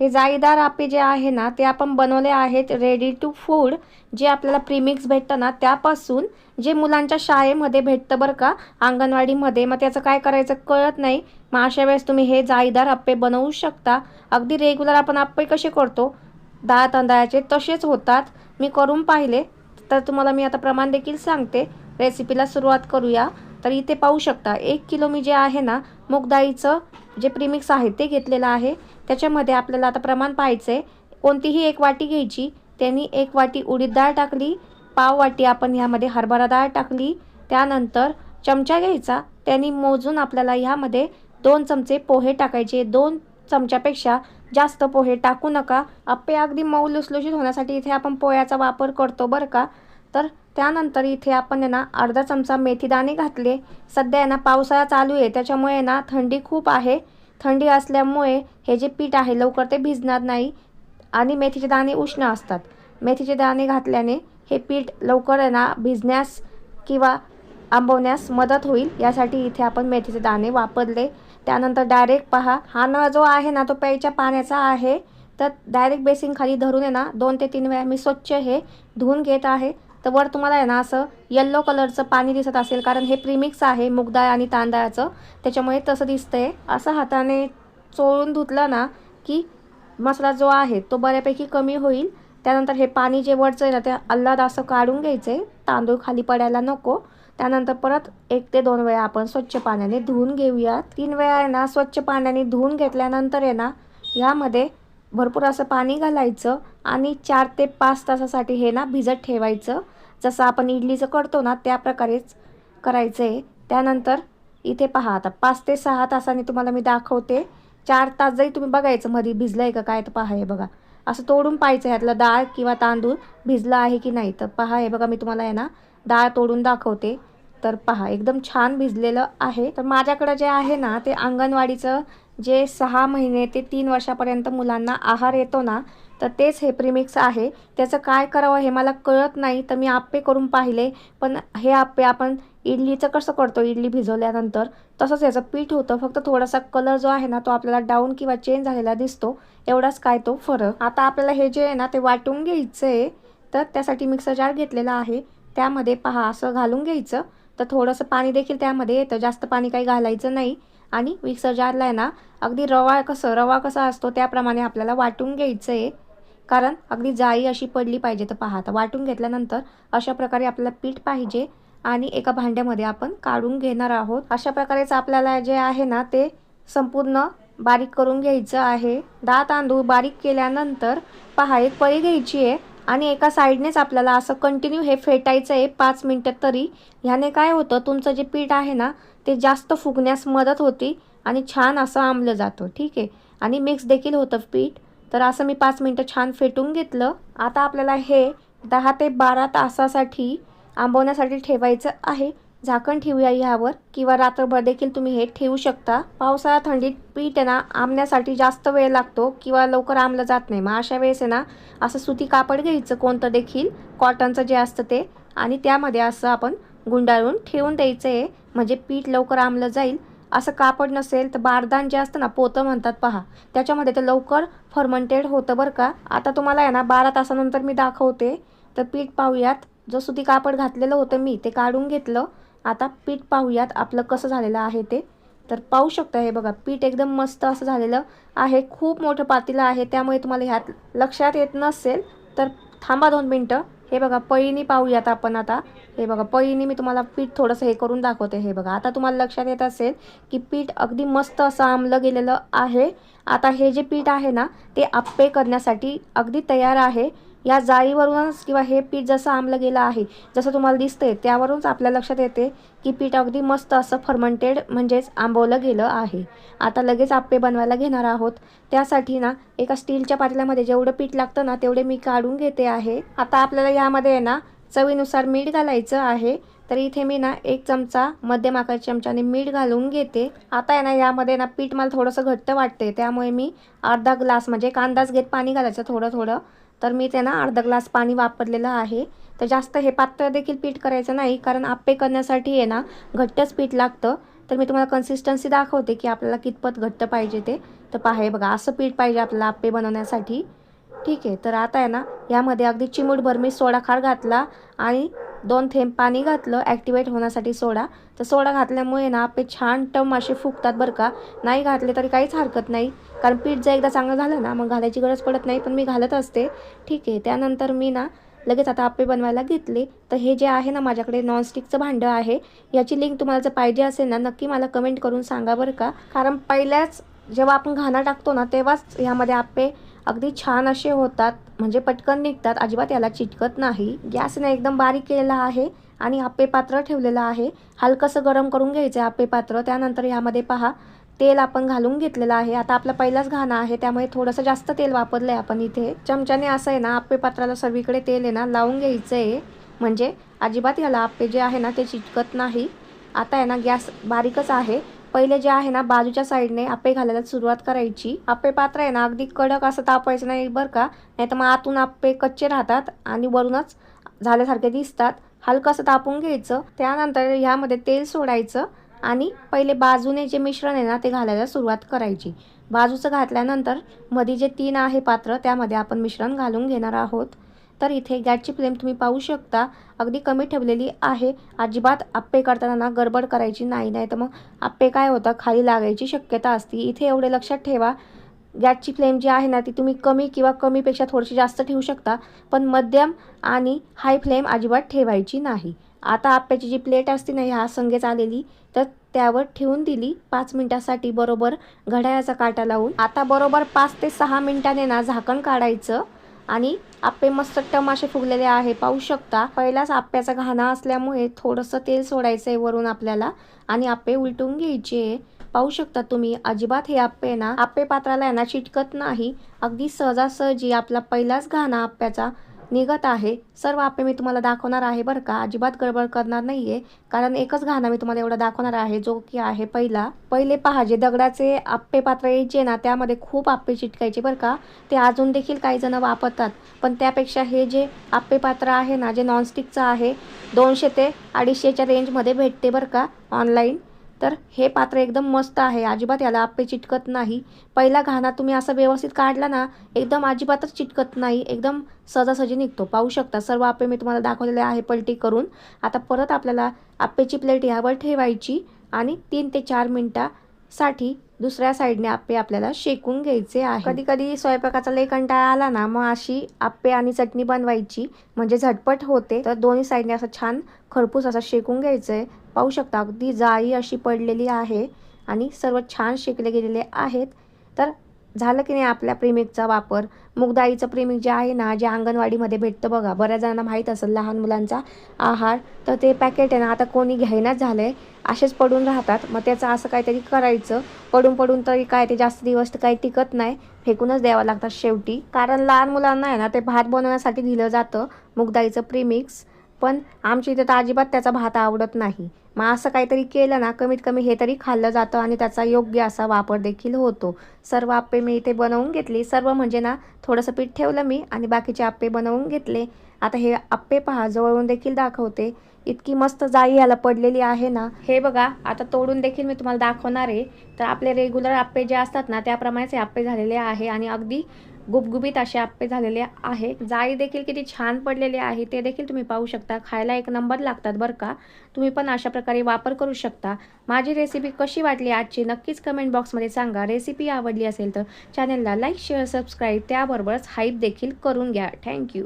हे जाळीदार आपे जे आहे ना ते आपण बनवले आहेत रेडी टू फूड जे आपल्याला प्रीमिक्स भेटतं ना त्यापासून जे मुलांच्या शाळेमध्ये भेटतं बरं का अंगणवाडीमध्ये. मग त्याचं काय करायचं कळत नाही. मग अशा वेळेस तुम्ही हे जाळीदार आप्पे बनवू शकता. अगदी रेग्युलर आपण आप्पे कसे करतो? दहा तांदळाचे तसेच होतात. मी करून पाहिले. तर तुम्हाला मी आता प्रमाण देखील सांगते. रेसिपीला सुरुवात करूया. तर इथे पाहू शकता एक किलो मी जे आहे ना मूगडाळीचं जे प्रीमिक्स आहे ते घेतलेलं आहे. त्याच्यामध्ये आपल्याला आता प्रमाण पाहायचं आहे. कोणतीही एक वाटी घ्यायची त्यांनी एक वाटी उडीद डाळ टाकली पाव वाटी आपण ह्यामध्ये हरभरा डाळ टाकली त्यानंतर चमचा घ्यायचा त्यांनी मोजून आपल्याला ह्यामध्ये दोन चमचे पोहे टाकायचे. दोन चमच्यापेक्षा जास्त पोहे टाकू नका. आप्पे अगदी मऊ लुसलुशीत होण्यासाठी इथे आपण पोह्याचा वापर करतो बरं का? तर त्यानंतर इथे आपण आहे ना अर्धा चमचा मेथीदाणे घातले. सध्या आहे ना पावसाळा चालू आहे त्याच्यामुळे ना थंडी खूप आहे. थंडी असल्यामुळे हे जे पीठ आहे लवकर ते भिजणार नाही आणि मेथीचे दाणे उष्ण असतात. मेथीचे दाणे घातल्याने हे पीठ लवकर आहे ना भिजण्यास किंवा आंबवण्यास मदत होईल. यासाठी इथे आपण मेथीचे दाणे वापरले. त्यानंतर डायरेक्ट पहा हा नळ जो आहे ना तो प्यायच्या पाण्याचा आहे. तर डायरेक्ट बेसिंग खाली धरून आहे ना दोन ते तीन वेळा मी स्वच्छ हे धुवून घेत आहे. तर वर तुम्हाला आहे ना असं येल्लो कलरचं पाणी दिसत असेल कारण हे प्रीमिक्स आहे मुगदाळ आणि तांदळाचं. त्याच्यामुळे तसं दिसतंय. असं हाताने चोळून धुतलं ना की मसाला जो आहे तो बऱ्यापैकी कमी होईल. त्यानंतर हे पाणी जे वरचं आहे ना ते अल्लाद असं काढून घ्यायचं आहे तांदूळ खाली पडायला नको. त्यानंतर परत एक ते दोन वेळा आपण स्वच्छ पाण्याने धुवून घेऊया तीन वेळा आहे ना स्वच्छ पाण्याने धुवून घेतल्यानंतर आहे ना यामध्ये भरपूर असं पाणी घालायचं आणि चार ते पाच तासासाठी हे ना भिजत ठेवायचं. जसं आपण इडलीचं करतो ना त्या प्रकारेच करायचं आहे त्यानंतर इथे पहा आता पाच ते सहा तासांनी तुम्हाला मी दाखवते. चार तास जरी तुम्ही बघायचं मध्ये भिजलं आहे का काय तर पहा हे बघा. असं तोडून पाहायचं ह्यातलं डाळ किंवा तांदूळ भिजला आहे की नाही तर पहा हे बघा मी तुम्हाला आहे ना डाळ तोडून दाखवते. तर पहा एकदम छान भिजलेलं आहे. तर माझ्याकडं जे आहे ना ते अंगणवाडीचं जे सहा महिने ते तीन वर्षापर्यंत मुलांना आहार येतो ना तर तेच हे प्रीमिक्स आहे. त्याचं काय करावं हे मला कळत नाही तर मी आप्पे करून पाहिले. पण हे आप्पे आपण इडलीचं कसं करतो? इडली भिजवल्यानंतर तसंच याचं पीठ होतं. फक्त थोडासा कलर जो आहे ना तो आपल्याला डाऊन किंवा चेंज झालेला दिसतो. एवढाच काय तो फरक. आता आपल्याला हे जे आहे ना ते वाटून घ्यायचं आहे तर त्यासाठी मिक्सर जार घेतलेला आहे. त्यामध्ये पहा असं घालून घ्यायचं. तर थोडंसं पाणी देखील त्यामध्ये येतं. जास्त पाणी काही घालायचं नाही. आणि मिक्सर जारला आहे ना अगदी रवा कसं रवा कसा असतो त्याप्रमाणे आपल्याला वाटून घ्यायचं आहे कारण अगदी जाळी अशी पडली पाहिजे तर पहा आता वाटून घेतल्यानंतर अशा प्रकारे आपल्याला पीठ पाहिजे आणि एका भांड्यामध्ये आपण काढून घेणार आहोत. अशा प्रकारेच आपल्याला जे आहे ना ते संपूर्ण बारीक करून घ्यायचं आहे. दहा तांदूळ बारीक केल्यानंतर पहा एक पळी घ्यायची आहे. आणि एका साईडनेच आपल्याला असं कंटिन्यू हे फेटायचं आहे पाच मिनटं तरी. ह्याने काय होतं तुमचं जे पीठ आहे ना ते जास्त फुगण्यास मदत होती आणि छान असं आंबलं जातं ठीक आहे? आणि मिक्स देखील होतं पीठ. तर असं मी पाच मिनटं छान फेटून घेतलं. आता आपल्याला हे दहा ते बारा तासासाठी आंबवण्यासाठी ठेवायचं आहे. झाकण ठेवूया ह्यावर किंवा रात्रभर देखील तुम्ही हे ठेवू शकता. पावसाळा थंडीत पीठ आहे ना आंबण्यासाठी जास्त वेळ लागतो किंवा लवकर आंबलं जात नाही. मग अशा वेळेस आहे ना असं सुती कापड घ्यायचं कोणतं देखील कॉटनचं जे असतं ते. आणि त्यामध्ये असं आपण गुंडाळून ठेवून द्यायचं आहे म्हणजे पीठ लवकर आंबलं जाईल. असं कापड नसेल तर बारदान जे असतं ना पोतं म्हणतात पहा. त्याच्यामध्ये ते लवकर फर्मंटेड होतं बरं का. आता तुम्हाला आहे ना बारा तासानंतर मी दाखवते. तर पीठ पाहूयात. जो सुती कापड घातलेलं होतं मी ते काढून घेतलं. आता पीठ पाहूयात आपलं कसं झालेलं आहे ते. तर पाहू शकता हे बघा पीठ एकदम मस्त असं झालेलं आहे. खूप मोठं पातीलं आहे त्यामुळे तुम्हाला ह्यात लक्षात येत नसेल तर थांबा दोन मिनटं. हे बघा पळीनी पाहूयात आपण आता. हे बघा पळीनी मी तुम्हाला पीठ थोडंसं हे करून दाखवते. हे बघा आता तुम्हाला लक्षात येत असेल की पीठ अगदी मस्त असं आंबलं गेलेलं आहे. आता हे जे पीठ आहे ना ते आप्पे करण्यासाठी अगदी तयार आहे. या जाळीवरूनच किंवा हे पीठ जसं आंबलं गेलं आहे जसं तुम्हाला दिसतंय त्यावरूनच आपल्या लक्षात येते की पीठ अगदी मस्त असं फर्मंटेड म्हणजेच आंबवलं गेलं आहे. आता लगेच आप्पे बनवायला घेणार आहोत. त्यासाठी ना एका स्टीलच्या पातेल्यामध्ये जेवढं पीठ लागतं ना तेवढे मी काढून घेते आहे. आता आपल्याला यामध्ये आहे ना चवीनुसार मीठ घालायचं आहे. तर इथे मी ना एक चमचा मध्यम आकार चमच्याने मीठ घालून घेते. आता आहे ना यामध्ये ना पीठ मला थोडंसं घट्ट वाटते त्यामुळे मी अर्धा ग्लास म्हणजे कांदाच घेत पाणी घालायचं थोडं थोडं तर मी ते ना अर्धा ग्लास पाणी वापरलेलं आहे. तर जास्त हे पातळ देखील पीठ करायचं नाही कारण आप्पे करण्यासाठी आहे ना घट्टच पीठ लागतं. तर मी तुम्हाला कन्सिस्टन्सी दाखवते की आपल्याला कितपत घट्ट पाहिजे ते. तर पाहे बघा असं पीठ पाहिजे आपल्याला आप्पे बनवण्यासाठी. ठीक आहे तर आता आहे ना यामध्ये अगदी चिमूटभर मी सोडा खार घातला आणि दोन थेंब पाणी घातलं ॲक्टिवेट होण्यासाठी सोडा. तर सोडा घातल्यामुळे ना आप्पे छान टम असे फुगतात बरं का. नाही घातले तरी काहीच हरकत नाही. कारण पीठ जर एकदा चांगलं झालं ना मग घालायची गरज पडत नाही पण मी घालत असते. ठीक आहे त्यानंतर मी ना लगेच आता आप्पे बनवायला घेतले. तर हे जे आहे ना माझ्याकडे नॉनस्टिकचं भांडं आहे. याची लिंक तुम्हाला जर पाहिजे असेल ना नक्की मला कमेंट करून सांगा बरं का. कारण पहिल्याच जेव्हा आपण घाणा टाकतो ना तेव्हाच ह्यामध्ये आप्पे अगदी छान असे होतात. म्हणजे पटकन निघतात. अजिबात याला चिटकत नाही. गॅसने एकदम बारीक केलेला आहे आणि आप्पे पात्र ठेवलेलं आहे. हलकंसं गरम करून घ्यायचं आहे आप्पे पात्र. त्यानंतर यामध्ये पहा तेल आपण घालून घेतलेलं आहे. आता आपला पहिलाच घाणा आहे. त्यामुळे थोडंसं जास्त तेल वापरलं आहे आपण इथे. चमच्याने असं आहे ना आप्पे पात्राला सर्वीकडे तेल आहे ना लावून घ्यायचं आहे म्हणजे अजिबात याला आप्पे जे आहे ना ते चिटकत नाही. आता आहे ना गॅस बारीकच आहे. पहिले जे आहे ना बाजूच्या साईडने आप्पे घालायला सुरुवात करायची. आपे पात्र आहे ना अगदी कडक असं तापायचं नाही बरं का. नाही तर मग आतून आप्पे कच्चे राहतात आणि वरूनच झाल्यासारखे दिसतात. हलकंसं तापून घ्यायचं. त्यानंतर ह्यामध्ये तेल सोडायचं आणि पहिले बाजूने जे मिश्रण आहे ना ते घालायला सुरुवात करायची. बाजूचं घातल्यानंतरमध्ये जे तीन आहे पात्र त्यामध्ये आपण मिश्रण घालून घेणार आहोत. तर इथे गॅसची फ्लेम तुम्ही पाहू शकता. अगदी कमी ठेवलेली आहे. अजिबात आप्पे करताना ना गडबड करायची नाही नाही तर मग आप्पे काय होतं? खाली लागायची शक्यता असती. इथे एवढे लक्षात ठेवा. गॅसची फ्लेम जी आहे ना ती तुम्ही कमी किंवा कमीपेक्षा थोडीशी जास्त ठेवू शकता. पण मध्यम आणि हाय फ्लेम अजिबात ठेवायची नाही. आता आप्याची जी प्लेट असते ना ह्या संगेच आलेली तर त्यावर ठेवून दिली पाच मिनटासाठी बरोबर घड्याळाचा काटा लावून. आता बरोबर पाच ते सहा मिनिटाने ना झाकण काढायचं. आणि आप्पे मस्त टम असे फुगलेले आहे. पाहू शकता पहिलाच आप्प्याचा घाणा असल्यामुळे थोडंसं तेल सोडायचं आहे वरून आपल्याला आणि आप्पे उलटून घ्यायचे. पाहू शकता तुम्ही अजिबात हे आप्पे ना आप्पे पात्राला यांना ना चिटकत नाही. अगदी सहजासहजी आपला पहिलाच घाणा आप्प्याचा निघत आहे. सर्व आप्पे मी तुम्हाला दाखवणार आहे बरं का. अजिबात गडबड करणार नाही आहे कारण एकच घाणा मी तुम्हाला एवढा दाखवणार आहे जो की आहे पहिला. पहिले पहा जे दगडाचे आप्पे पात्र यायचे ना त्यामध्ये खूप आप्पे चिटकायचे बरं का. ते अजून देखील काही जण वापरतात. पण त्यापेक्षा हे जे आप्पे पात्र आहे ना जे नॉनस्टिकचं आहे दोनशे ते अडीचशेच्या रेंजमध्ये भेटते बरं का ऑनलाईन तर हे पात्र एकदम मस्त आहे. अजिबात याला आप्पे चिटकत नाही. पहिला घाणा तुम्ही असं व्यवस्थित काढला ना एकदम अजिबातच चिटकत नाही. एकदम सहजासहजी निघतो. पाहू शकता सर्व आप्पे मी तुम्हाला दाखवलेले आहे पलटी करून. आता परत आपल्याला आप्पेची प्लेट यावर ठेवायची आणि तीन ते चार मिनटासाठी दुसऱ्या साईडने आप्पे आपल्याला शेकून घ्यायचे आहे. कधी कधी स्वयंपाकाचा लय कंटाळा आला ना मग अशी आप्पे आणि चटणी बनवायची. म्हणजे झटपट होते. तर दोन्ही साईडने असं छान खरपूस असं शेकून घ्यायचं आहे पाहू शकता. अगदी जाळी अशी पडलेली आहे आणि सर्व छान शेकले गेलेले आहेत. तर झालं की नाही आपल्या प्रेमिकचा वापर? मुगदाईचं प्रेमिक जे आहे ना जे अंगणवाडीमध्ये भेटतं बघा. बऱ्याच जणांना माहीत असेल लहान मुलांचा आहार. तर ते पॅकेट आहे ना आता कोणी घ्यायनाच झालं आहे असेच पडून राहतात. मग त्याचं असं काहीतरी करायचं. पडून पडून तरी काय ते जास्त दिवस तर काही टिकत नाही. फेकूनच द्यावं लागतात शेवटी. कारण लहान मुलांना आहे ना ते भात बनवण्यासाठी दिलं जातं मुगदाईचं प्रेमिक्स पण आमच्या इथे तर अजिबात त्याचा भात आवडत नाही. मग असं काहीतरी केलं ना कमीत कमी हे तरी खाल्लं जातं आणि त्याचा योग्य असा वापर देखील होतो. सर्व आप्पे मी इथे बनवून घेतली. सर्व म्हणजे ना थोडंसं पीठ ठेवलं मी आणि बाकीचे आप्पे बनवून घेतले. आता हे आप्पे पहा जवळून देखील दाखवते. इतकी मस्त जाई याला पडलेली आहे ना. हे बघा आता तोडून देखील मी तुम्हाला दाखवणार आहे. तर आपले रेग्युलर आप्पे जे असतात ना त्याप्रमाणेच हे आप्पे झालेले आहे आणि अगदी गुबगुबीत असे आप्पे झालेले आहे. जाळी देखील किती छान पडलेले आहे ते देखील तुम्ही पाहू शकता. खायला एक नंबर लागतात बरं का. तुम्ही पण अशा प्रकारे वापर करू शकता. माझी रेसिपी कशी वाटली आजची? नक्कीच कमेंट बॉक्समध्ये सांगा. रेसिपी आवडली असेल तर चॅनलला लाईक शेअर सबस्क्राईब त्याबरोबरच हाईप देखील करून घ्या. थँक्यू